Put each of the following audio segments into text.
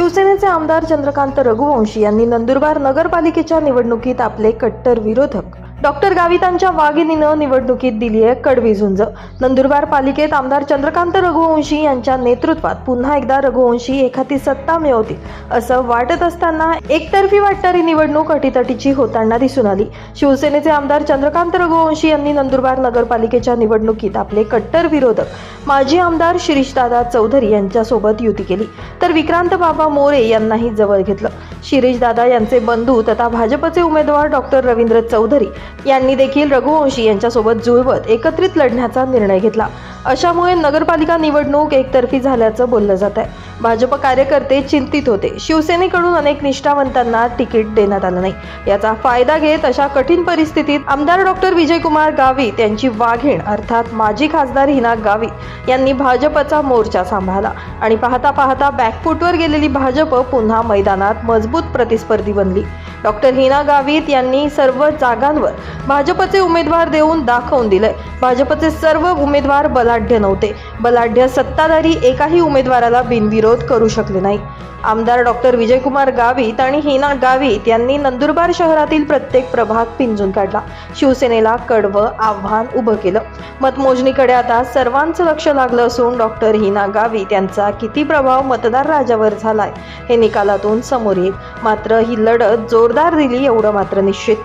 शिवसेनेचे आमदार चंद्रकांत रघुवंशी यांनी नंदुरबार नगरपालिकेच्या निवडणुकीत आपले कट्टर विरोधक. डॉक्टर गावितांच्या वाघिणीनं निवडणुकीत दिली आहे कडवी झुंज. नंदुरबार पालिकेत आमदार चंद्रकांत रघुवंशी यांच्या नेतृत्वात पुन्हा एकदा रघुवंशी एखादी सत्ता मिळवतील असं वाटत असताना एकतर्फी वाटणारी निवडणूक अटीतटीची होताना दिसून आली. शिवसेनेचे आमदार चंद्रकांत रघुवंशी यांनी नंदुरबार नगरपालिकेच्या निवडणुकीत आपले कट्टर विरोधक माजी आमदार शिरीषदादा चौधरी यांच्यासोबत युती केली. तर विक्रांत बाबा मोरे यांनाही जवळ घेतलं. शिरीषदादा यांचे बंधू तथा भाजपचे उमेदवार डॉक्टर रवींद्र चौधरी यांनी देखील रघुवंशी यांच्यासोबत जुळवत एकत्रित लढण्याचा निर्णय घेतला. अशामुळे नगरपालिका निवडणूक एकतर्फी झाल्याचं बोललं जात आहे. भाजप कार्यकर्ते चिंतित होते. शिवसेनेकडून अनेक निष्ठावंतांना तिकीट देण्यात आलं नाही. याचा फायदा घेत अशा कठीण परिस्थितीत आमदार डॉक्टर विजयकुमार गावित यांची वाघीण अर्थात माजी खासदार हिना गावित यांनी भाजपचा मोर्चा सांभाळला. आणि पाहता पाहता बॅकफुटवर गेलेली भाजप पुन्हा मैदानात मजबूत प्रतिस्पर्धी बनली. डॉक्टर हिना गावित यांनी सर्व जागांवर भाजपचे उमेदवार देऊन दाखवून दिलंय. भाजपचे सर्व उमेदवार बलाढ्य नव्हते. बलाढ्य सत्ताधारी एकाही उमेदवाराला बिनविरोध करू शकले नाही. आमदार डॉक्टर विजयकुमार गावित आणि हिना गावित यांनी नंदुरबार शहरातील प्रत्येक प्रभाग पिंजून काढला. शिवसेनेला कडवं आव्हान उभं केलं. मतमोजणीकडे आता सर्वांचं लक्ष लागलं असून डॉक्टर हिना गावित यांचा किती प्रभाव मतदार राजावर झालाय हे निकालातून समोर येईल. मात्र ही लढत जोरदार दिली एवढं मात्र निश्चित.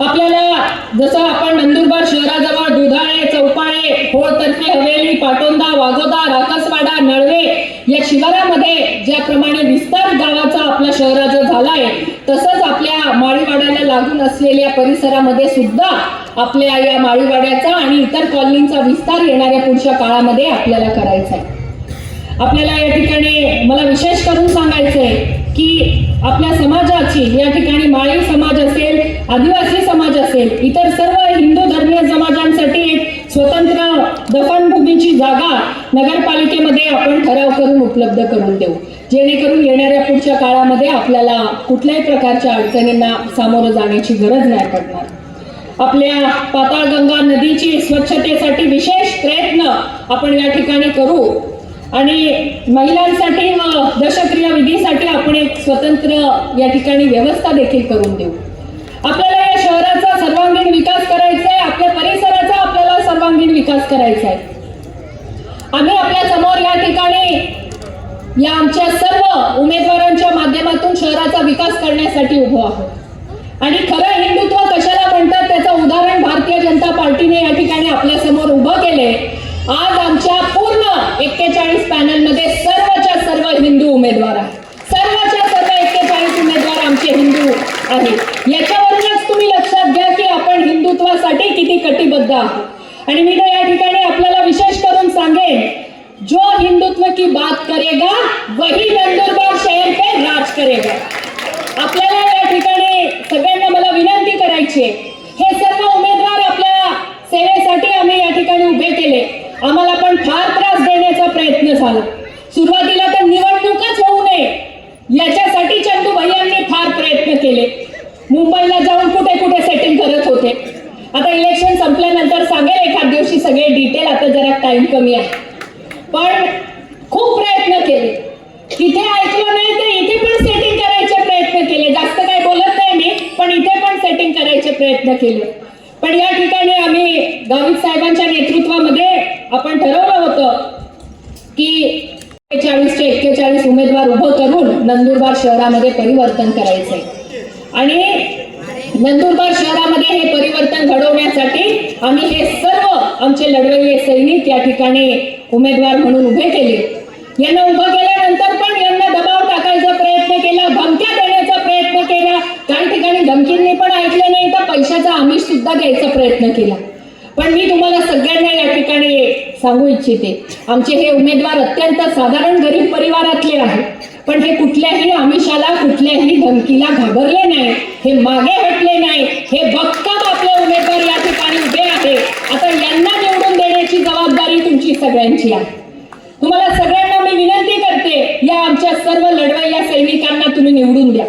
आपल्याला जसं आपण नंदुरबार शहराजवळ दुधाळे चौपाळे होळतर्फे हवेली पाटोंदा वाजोदा राकसवाडा नळवे या शिवारामध्ये ज्याप्रमाणे विस्तार गावाचा आपल्या शहराचा झालाय तसंच आपल्या माळीवाड्याला लागून असलेल्या परिसरामध्ये सुद्धा आपल्या या माळीवाड्याचा आणि इतर कॉलनींचा विस्तार येणाऱ्या पुढच्या काळामध्ये आपल्याला करायचा आहे. आपल्याला या ठिकाणी मला विशेष करून सांगायचंय की आपल्या समाजाची या ठिकाणी माळी समाज असेल आदिवासी समाज असेल इतर सर्व हिंदू धर्मीय समाजांसाठी एक स्वतंत्र दफनभूमीची जागा नगरपालिकेमध्ये आपण ठराव करून उपलब्ध करून देऊ. जेणेकरून येणाऱ्या पुढच्या काळामध्ये आपल्याला कुठल्याही प्रकारच्या अडचणींना सामोरं जाण्याची गरज नाही पडणार. आपल्या पाताळगंगा नदीची स्वच्छतेसाठी विशेष प्रयत्न आपण या ठिकाणी करू. आणि महिलांसाठी व दशक्रिया विधीसाठी आपण एक स्वतंत्र या ठिकाणी व्यवस्था देखील करून देऊ. आपल्याला या शहराचा सर्वांगीण विकास करायचा आहे आपल्या परिसराचा आपल्याला सर्वांगीण विकास करायचा आहे. आम्ही आपल्यासमोर या ठिकाणी या आमच्या सर्व उमेदवारांच्या माध्यमातून शहराचा विकास करण्यासाठी उभो आहोत. आणि खरं हिंदुत्व कशाला म्हणतात त्याचं उदाहरण भारतीय जनता पार्टीने या ठिकाणी आपल्यासमोर उभं केले आज आमच्या पूर्ण एक्केचाळीस पॅनलमध्ये सर्वच्या सर्व हिंदू उमेदवार आहेत सर्वच्या सर्व एक्केचाळीस उमेदवार आमचे हिंदू आहेत याच्यावरूनच तुम्ही लक्षात घ्या की आपण हिंदुत्वासाठी किती कटिबद्ध आहोत आणि मी तर या ठिकाणी आपल्याला विशेष करून सांगेन जो हिंदुत्व की बात करेगा वही नंदुरबार शहर पे राज करेगा आपल्याला या ठिकाणी सगळ्यांना मला विनंती करायची आहे हे सर्व उमेदवार आपल्या सेवेसाठी आम्ही या ठिकाणी उभे केले. आम्हाला पण फार त्रास देण्याचा प्रयत्न झाला. सुरुवातीला तर निवडणूकच होऊ नये. याच्यासाठी चंदू भैयांनी फार प्रयत्न केले. मुंबईला जाऊन कुठे कुठे सेटिंग करत होते. आता इलेक्शन संपल्यानंतर सांगेल एखाद दिवशी सगळे डिटेल आता जरा टाइम कमी आहे. प्रयत्न केले. पण या ठिकाणी आम्ही गावित साहेबांच्या नेतृत्वामध्ये आपण ठरवलं होतं की एक्केचाळीसचे एक्केचाळीस उमेदवार उभं करून नंदुरबार शहरामध्ये परिवर्तन करायचे आणि नंदुरबार शहरामध्ये हे परिवर्तन घडवण्यासाठी आम्ही हे सर्व आमचे लढवलेले सैनिक या ठिकाणी उमेदवार म्हणून उभे केले. यांना उभं केल्यानंतर पण यांना दबाव टाकायचा प्रयत्न केला धमक्या देण्याचा प्रयत्न केला. काही ठिकाणी धमकींनी पण ऐकले तर पैशाचा आमिष सुद्धा द्यायचा प्रयत्न केला. पण मी तुम्हाला सगळ्यांना या ठिकाणी सांगू इच्छिते आमचे हे उमेदवार अत्यंत साधारण गरीब परिवारातले आहेत पण हे कुठल्याही आमिषाला कुठल्याही धमकीला घाबरले नाही हे मागे हटले नाही हे भक्कम आपले उमेदवार या ठिकाणी उभे आहे. आता यांना निवडून देण्याची जबाबदारी तुमची सगळ्यांची आहे. तुम्हाला सगळ्यांना मी विनंती करते या आमच्या सर्व लढवय्या सैनिकांना तुम्ही निवडून द्या.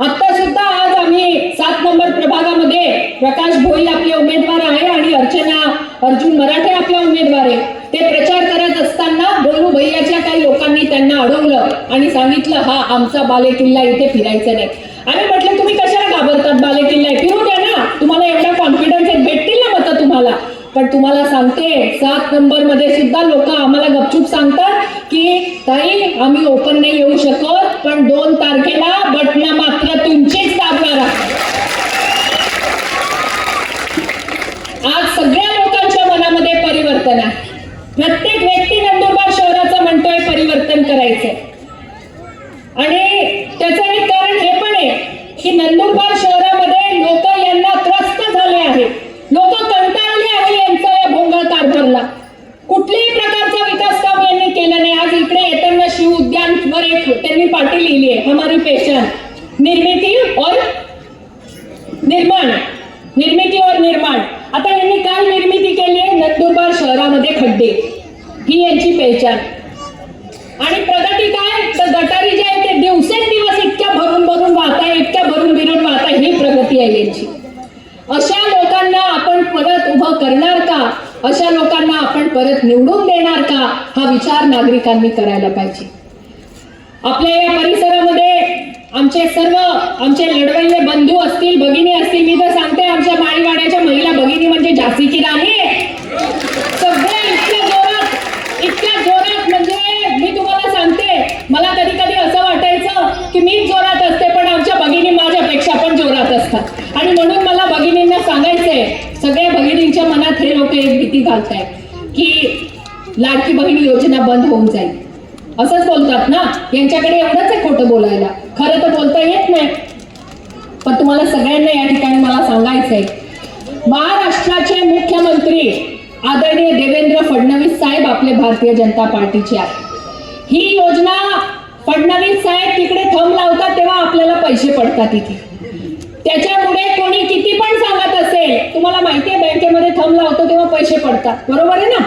आता सुद्धा आज आम्ही सात नंबर प्रभागामध्ये प्रकाश भोई आपले उमेदवार आहे आणि अर्चना अर्जुन मराठे आपला उमेदवार आहे. ते प्रचार करत असताना गोलू बोलू भैयाच्या काही लोकांनी त्यांना अडवलं आणि सांगितलं हा आमचा बालेकिल्ला इथे फिरायचा नाही. आम्ही म्हटलं तुम्ही कशाला घाबरतात बालेकिल्ला? आहे? फिरू द्या ना. तुम्हाला एवढा कॉन्फिडन्स आहे भेटतील ना मत तुम्हाला. पण तुम्हाला सांगते सात नंबरमध्ये सुद्धा लोक आम्हाला गपचूप सांगतात की ताई आम्ही ओपन नाही येऊ शकत पण दोन तारखेला बटनामा मात्र तुमचीच दाबणार आहात. आज सगळ्या लोकांच्या मनामध्ये परिवर्तन आहे प्रत्येक व्यक्ती नंदुरबार शहराचं म्हणतोय परिवर्तन करायचंय आणि त्याचं एक कारण हे पण आहे की नंदुरबार शहरामध्ये लोक यांना त्रस्त झाले आहेत लोक कंटाळले आहे यांचा या भोंगळ कारभारला कुठल्याही प्रकारचा विकास काम यांनी केलं नाही आज इकडे येताना शिव उद्यान वर एक त्यांनी पाठी लिहिली आहे हमारी पेहचान निर्मिती और निर्माण निर्मिती और निर्माण आता यांनी काय निर्मिती केली आहे नंदुरबार शहरामध्ये खड्डे. ही यांची पहचान. आणि प्रगती काय? तर गटारी जे आहे ते दिवसेंदिवस इतक्या भरून भरून वाहताय इतक्या भरून बिरून वाहता ही प्रगती आहे यांची. अशा लोकांना आपण परत उभं करणार का? अशा लोकांना आपण परत निवडून देणार का? हा विचार नागरिकांनी करायला पाहिजे. आपल्या या परिसरामध्ये आमचे सर्व आमचे लढवय्ये बंधू असतील भगिनी असतील मी तर सांगते आमच्या माळीवाड्याच्या महिला भगिनी म्हणजे झासीची की राणी आहे. सगळ्या इतक्या जोरात इतक्या जोरात म्हणजे मी तुम्हाला सांगते मला कधी कधी असं वाटायचं की मीच जोरात असते पण आमच्या भगिनी माझ्यापेक्षा पण जोरात असतात आणि म्हणून मला भगिनींना सांगायचंय सगळ्या भगिनींच्या मनात हे लोक एक भीती घालतायत की लाडकी बहीण योजना बंद होऊन जाईल. असंच बोलतात ना? यांच्याकडे एवढंच आहे खोटं बोलायला. खरं तर बोलता येत नाही. पण तुम्हाला सगळ्यांना या ठिकाणी मला सांगायचंय. महाराष्ट्राचे मुख्यमंत्री आदरणीय देवेंद्र फडणवीस साहेब आपले भारतीय जनता पार्टीचे आहेत. ही योजना फडणवीस साहेब तिकडे थंब लावतात तेव्हा आपल्याला पैसे पडतात इथे. त्याच्यामुळे कोणी किती पण सांगत असेल तुम्हाला माहिती आहे बँकेमध्ये थंब लावतो तेव्हा पैसे पडतात. बरोबर आहे ना?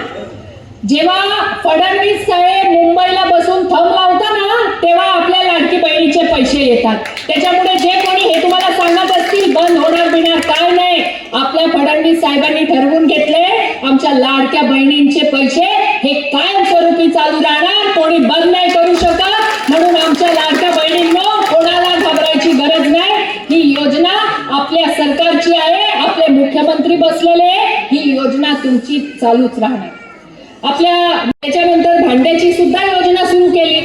जेव्हा फडणवीस साहेब मुंबईला बसून थंब लावता ना तेव्हा आपल्या लाडकी बहिणीचे पैसे येतात. त्याच्यामुळे जे कोणी हे तुम्हाला सांगत असतील बंद होणार बिणार काय नाही आपल्या फडणवीस साहेबांनी ठरवून घेतले आमच्या लाडक्या बहिणींचे पैसे हे कायमस्वरूपी चालू राहणार कोणी बंद नाही करू शकत म्हणून आमच्या लाडक्या बहिणींनो कोणाला घाबरायची गरज नाही ही योजना आपल्या सरकारची आहे आपले मुख्यमंत्री बसलेले ही सूची चालूच राहणार. आपल्या त्याच्यानंतर भांड्याची सुद्धा योजना सुरू केली.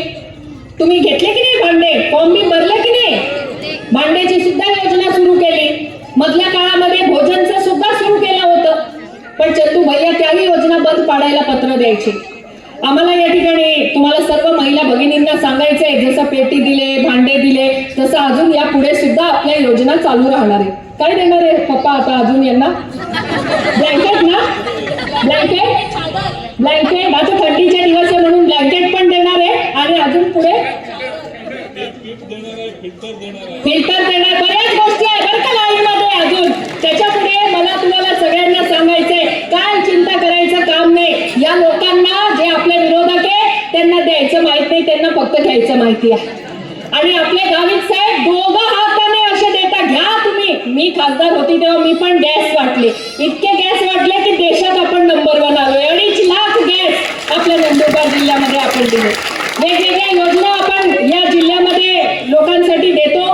तुम्ही घेतले की नाही भांडे? फॉर्म बी भरले की नाही? भांड्याची सुद्धा योजना सुरू केली. मधल्या काळामध्ये भोजनचं सुद्धा सुरू केलं होतं. पण चंदू भैया त्याही योजना बंद पाडायला पत्र द्यायचे. आम्हाला या ठिकाणी तुम्हाला सर्व महिला भगिनींना सांगायचंय जसं पेटी दिले भांडे दिले तसं अजून या पुढे सुद्धा आपल्या योजना चालू राहणार आहे काय देणार आहे पप्पा आता अजून यांना? ब्लँकेट ना? ब्लँकेट ब्लँकेट आता थंडीचे दिवस आहे म्हणून ब्लँकेट पण देणार आहे. आणि अजून पुढे? फिल्टर देणार. बऱ्याच गोष्टी आहे. बरं का लाईन मध्ये अजून त्याच्यापुढे मला तुम्हाला सगळ्यांना सांगायचंय. काय चिंता करायचं काम नाही. या लोकांना जे आपले विरोधक आहे त्यांना द्यायचं माहीत नाही. त्यांना फक्त घ्यायचं माहिती आहे. आणि आपले गावित साहेब दोघं हाताने असे घ्या तुम्ही. मी खासदार होती तेव्हा मी पण गॅस वाटले. इतके गॅस वाटले की देशात आपण नंबर वन आलो अडीच लाख गॅस आपल्या नंदुरबार जिल्ह्यामध्ये आपण दिले. वेगवेगळ्या योजना आपण या जिल्ह्यामध्ये लोकांसाठी देतो.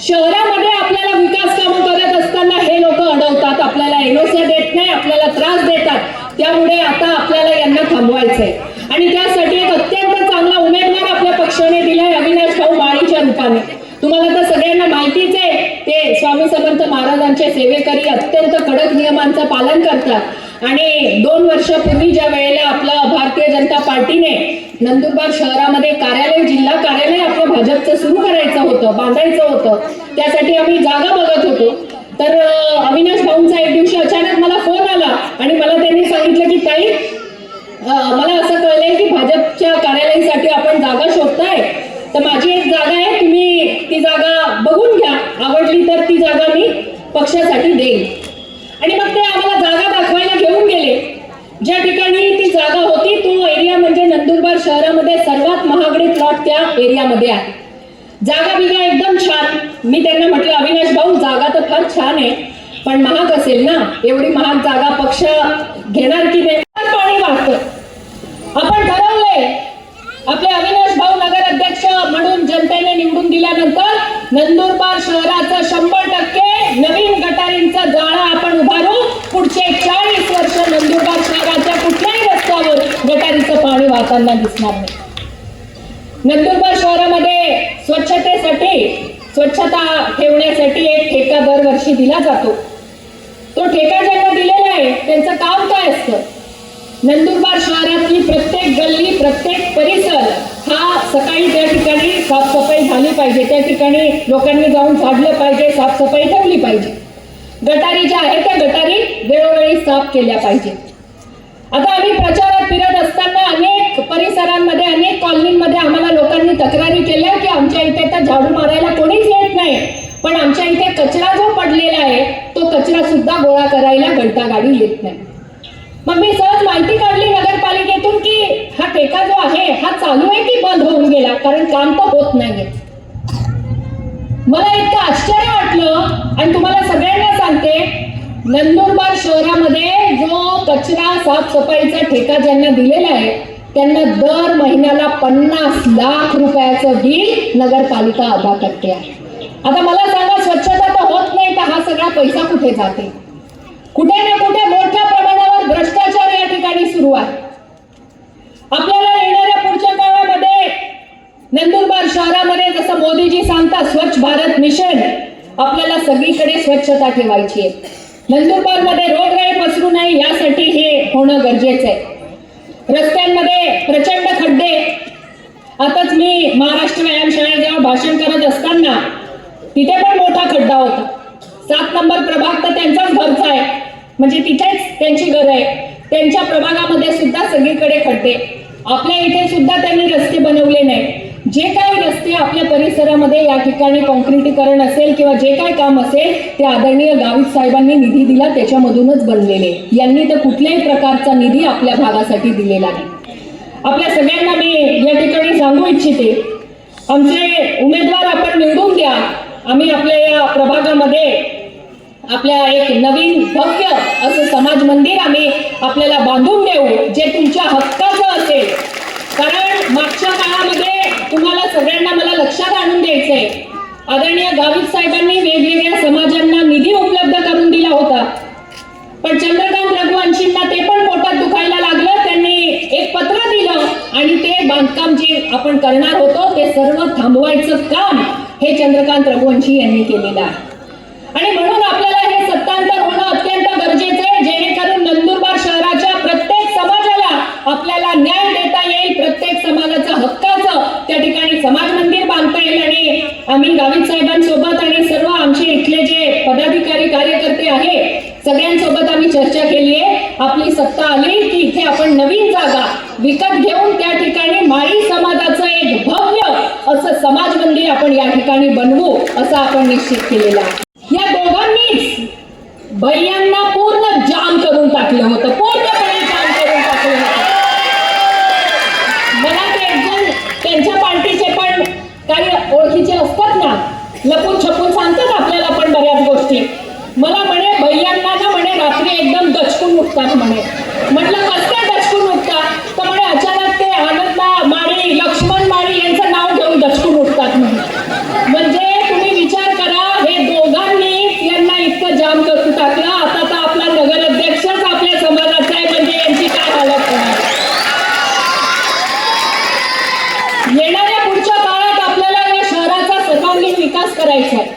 शहरामध्ये आपल्याला विकास कामं करत असताना हे लोक अडवतात. आपल्याला एनओसी देत नाही आपल्याला त्रास देतात. त्यामुळे आता आपल्याला यांना थांबवायचंय. आणि त्यासाठी एक अत्यंत चांगला उमेदवार आपल्या पक्षाने दिलाय अविनाश भाऊ माळीच्या रूपाने तुम्हाला तर सगळ्यांना माहितीच आहे ते स्वामी समर्थ सेवेकरी अत्यंत कडक नियमांचं पालन करतात. आणि दोन वर्षापूर्वी ज्या वेळेला आपलं भारतीय जनता पार्टीने नंदुरबार शहरामध्ये कार्यालय जिल्हा कार्यालय आपलं भाजपचं सुरू करायचं होतं बांधायचं होतं त्यासाठी आम्ही जागा बघत होतो. तर अविनाश भाऊंचा एक दिवशी अचानक मला फोन आला आणि मला त्यांनी सांगितलं की ताई मला असं कळलंय की भाजपच्या कार्यालयासाठी आपण जागा शोधताय. तर माझी एक जागा आहे तुम्ही ती जागा बघून घ्या. आवडली तर ती जागा मी पक्षासाठी देईल आणि मग ते आम्हाला जागा दाखवायला घेऊन गेले. ज्या ठिकाणी ती जागा होती तो एरिया म्हणजे नंदुरबार शहरामध्ये सर्वात महागडे प्लॉट त्या एरियामध्ये आहे. जागा बिगा एकदम छान. मी त्यांना म्हटलं अविनाश भाऊ जागा तर फार छान आहे पण महाग असेल ना? एवढी महाग जागा पक्ष घेणार की नाही? पाणी वाहत आपण ठरवले आपले अविनाश भाऊ नगर अध्यक्ष म्हणून जनतेने निवडून दिल्यानंतर नंदुरबार शहराचं शंभर टक्के नवीन गटारींचं जाळं आपण उभारू पुढचे चाळीस वर्ष नंदुरबार शहराच्या कुठल्याही रस्त्यावर गटारीचं पाणी वाहताना दिसणार नाही. नंदुरबार शहरामध्ये स्वच्छतेसाठी स्वच्छता ठेवण्यासाठी एक ठेका दरवर्षी दिला जातो. तो ठेका ज्यांना दिलेला आहे त्यांचं काम काय असतं? नंदुरबार शहरातली प्रत्येक गल्ली प्रत्येक परिसर हा सकाळी त्या ठिकाणी साफसफाई झाली पाहिजे. त्या ठिकाणी लोकांनी जाऊन झाडलं पाहिजे साफसफाई ठेवली पाहिजे. गटारी ज्या आहेत त्या गटारी वेळोवेळी साफ केल्या पाहिजे. आता आम्ही प्रचारात फिरत असताना अनेक परिसरांमध्ये अनेक कॉलनीमध्ये आम्हाला लोकांनी तक्रारी केल्या की आमच्या इथे तर झाडू मारायला कोणीच येत नाही. पण आमच्या इथे कचरा जो पडलेला आहे तो कचरा सुद्धा गोळा करायला घंटा गाडी येत नाही. मग मी सहज माहिती काढली नगरपालिकेतून की हा ठेका जो आहे हा चालू आहे की बंद होऊन गेला? कारण काम तर होत नाहीये. मला इतकं आश्चर्य वाटलं आणि तुम्हाला सगळ्यांना सांगते नंदुरबार शहरामध्ये जो कचरा साफसफाईचा ठेका ज्यांना दिलेला आहे त्यांना दर महिन्याला पन्नास लाख रुपयाचं बिल नगरपालिका अदा करते आहे. आता मला सांगा स्वच्छता तर होत नाही तर हा सगळा पैसा कुठे जाते? कुठे ना कुठे मोठ्या भ्रष्टाचार या ठिकाणी सुरू आहे. आपल्याला येणाऱ्या पुढच्या काळामध्ये नंदुरबार शहरामध्ये जसं मोदीजी सांगतात स्वच्छ भारत मिशन आपल्याला सगळीकडे स्वच्छता ठेवायची आहे. नंदुरबारमध्ये रोगराई पसरू नये यासाठी हे होणं गरजेचं आहे. रस्त्यांमध्ये प्रचंड खड्डे. आताच मी महाराष्ट्र व्यायामशाळेजवळ भाषण करत असताना तिथे पण मोठा खड्डा होता. सात नंबर प्रभाग तर त्यांचाच घरचा आहे. म्हणजे तिथेच त्यांची घर आहे. त्यांच्या प्रभागामध्ये सुद्धा सगळीकडे खड्डे. आपल्या इथे सुद्धा त्यांनी रस्ते बनवले नाही जे काही रस्ते आपल्या परिसरामध्ये या ठिकाणी कॉन्क्रिटीकरण असेल किंवा जे काही काम असेल ते आदरणीय गावित साहेबांनी निधी दिला त्याच्यामधूनच बनलेले. यांनी तर कुठल्याही प्रकारचा निधी आपल्या भागासाठी दिलेला नाही. आपल्या सगळ्यांना मी या ठिकाणी सांगू इच्छिते. आमचे उमेदवार आपण निवडून द्या. आम्ही आपल्या या प्रभागामध्ये आपल्या एक नवीन भव्य असं समाज मंदिर आम्ही आपल्याला बांधून देऊ जे तुमच्या हक्काचं असेल. कारण मागच्या काळामध्ये तुम्हाला सगळ्यांना मला लक्षात आणून द्यायचंय. आदरणीय गावित साहेबांनी वेगवेगळ्या समाजांना निधी उपलब्ध करून दिला होता. पण चंद्रकांत रघुवंशींना ते पण पोटात दुखायला लागलं. त्यांनी एक पत्र दिलं आणि ते बांधकाम जे आपण करणार होतो ते सर्व थांबवायचं काम हे चंद्रकांत रघुवंशी यांनी केलेलं आहे. आणि म्हणून आपल्या आपल्याला न्याय देता येईल प्रत्येक समाजाचं हक्काचं त्या ठिकाणी समाज मंदिर बांधता येईल आणि आम्ही गावित साहेबांसोबत आणि सर्व आमचे इथले जे पदाधिकारी कार्यकर्ते आहे सगळ्यांसोबत आम्ही चर्चा केली आहे. आपली सत्ता आली की इथे आपण नवीन जागा विकत घेऊन त्या ठिकाणी माळी समाजाचं एक भव्य असं समाज मंदिर आपण या ठिकाणी बनवू असं आपण निश्चित केलेलं आहे. या दोघांनीच भैयांना पूर्ण जाम करून टाकलं होतं पूर्णपणे जाम करून टाकलं होतं मला ते एकदम त्यांच्या पार्टीचे पण काही ओळखीचे असतात ना लपून छपून सांगतात आपल्याला पण बऱ्याच गोष्टी. मला म्हणे भैयांना ना म्हणे रात्री एकदम दचकून उठतात म्हणे. म्हटलं कसं काय दचकून उठतात तर म्हणे अचानक ते आनंदा माळी लक्ष्मण माळी यांचं नाव घेऊन दचकून उठतात म्हणे म्हणजे तुम्ही विचार करा हे दोघांनी यांना इतकं जाम करून टाकलं आता तर आपला नगर अध्यक्षच आपल्या समाजाचा आहे म्हणजे यांची काय हालत होणार येणाऱ्या पुढच्या काळात आपल्याला या शहराचा सर्वांगीण विकास करायचा आहे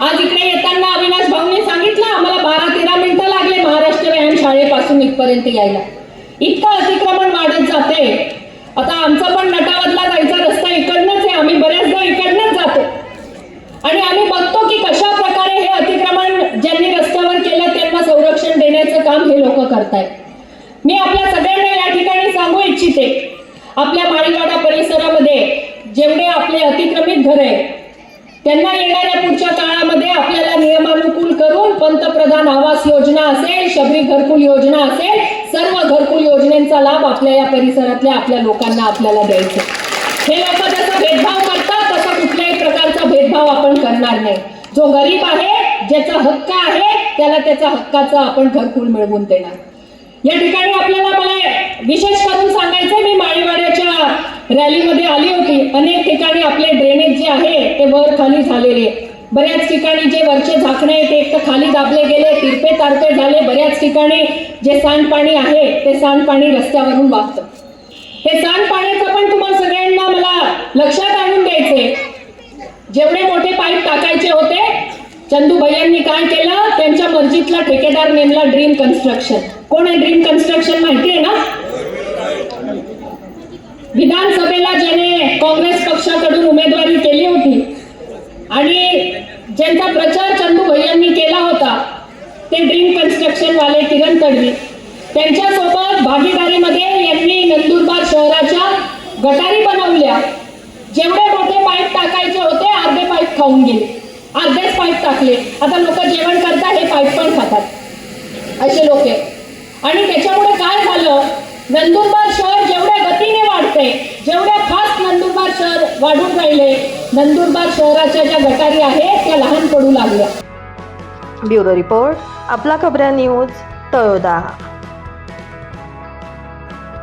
आज इकडे येताना अविनाश भाऊने सांगितलं आम्हाला बारा तेरा मिनिटं लागले महाराष्ट्र पासून इथपर्यंत यायला. इतकं अतिक्रमण वाढत जाते. आता आमचा पण नटावतला जायचा रस्ता इकडनंच आहे. आम्ही बऱ्याचदा इकडनंच जातो. आणि आम्ही बघतो की कशा प्रकारे हे अतिक्रमण ज्यांनी रस्त्यावर केलं त्यांना संरक्षण देण्याचं काम हे लोक करतायत. मी आपल्या सगळ्यांना या ठिकाणी सांगू इच्छिते. आपल्या माळीवाडा परिसरामध्ये जेवढे आपले अतिक्रमित घर आहे त्यांना येणाऱ्या पुढच्या काळामध्ये आपल्याला नियमानुकूल करून पंतप्रधान आवास योजना असेल शबरी घरकुल योजना असेल सर्व घरकुल योजनेचा लाभ आपल्या या परिसरातल्या आपल्या लोकांना आपल्याला द्यायचा हे लोक जसा भेदभाव करतात तसा कुठल्याही प्रकारचा भेदभाव आपण करणार नाही. जो गरीब आहे ज्याचा हक्क आहे त्याला त्याचा हक्काचा आपण घरकुल मिळवून देणार. या ठिकाणी आपल्याला मला विशेष करून सांगायचं मी माळीवाड्याच्या रॅलीमध्ये आली होती. अनेक ठिकाणी आपले ड्रेनेज जे आहे ते वर खाली झालेले. बऱ्याच ठिकाणी जे वरचे झाकणे ते एक तर खाली दाबले गेले तिरपे तारपे झाले. बऱ्याच ठिकाणी जे सांडपाणी आहे ते सांडपाणी रस्त्यावरून वाहतं. हे सांडपाण्याचं पण तुम्हाला सगळ्यांना मला लक्षात आणून द्यायचे जेवढे मोठे पाईप टाकायचे होते चंदू भैयांनी काय केलं? त्यांच्या मर्जीतला ठेकेदार नेमला ड्रीम कन्स्ट्रक्शन. कोण आहे ड्रीम कन्स्ट्रक्शन माहिती आहे ना? विधानसभेला ज्याने काँग्रेस पक्षाकडून उमेदवारी केली होती आणि ज्यांचा प्रचार चंदू भैयांनी केला होता ते ड्रीम कन्स्ट्रक्शन वाले किरण तडवी. त्यांच्यासोबत भागीदारीमध्ये यांनी नंदुरबार शहराच्या गटारी बनवल्या. जेवढे मोठे पाईप टाकायचे होते अर्धे पाईप खाऊन गेले अर्धेच पाईप टाकले. आता लोक जेवण करतात हे पाईप पण खातात. असे लोक आणि त्याच्यामुळे काय झालं? नंदुरबार शहर जेवढ्या जेवढ्या फास्ट नंदुरबार शहर वाढून राहिले नंदुरबार शहराच्या ज्या गटारी आहेत त्या लहान पडू लागल्या. ब्युरो रिपोर्ट आपला खबऱ्या न्यूज तळोदा.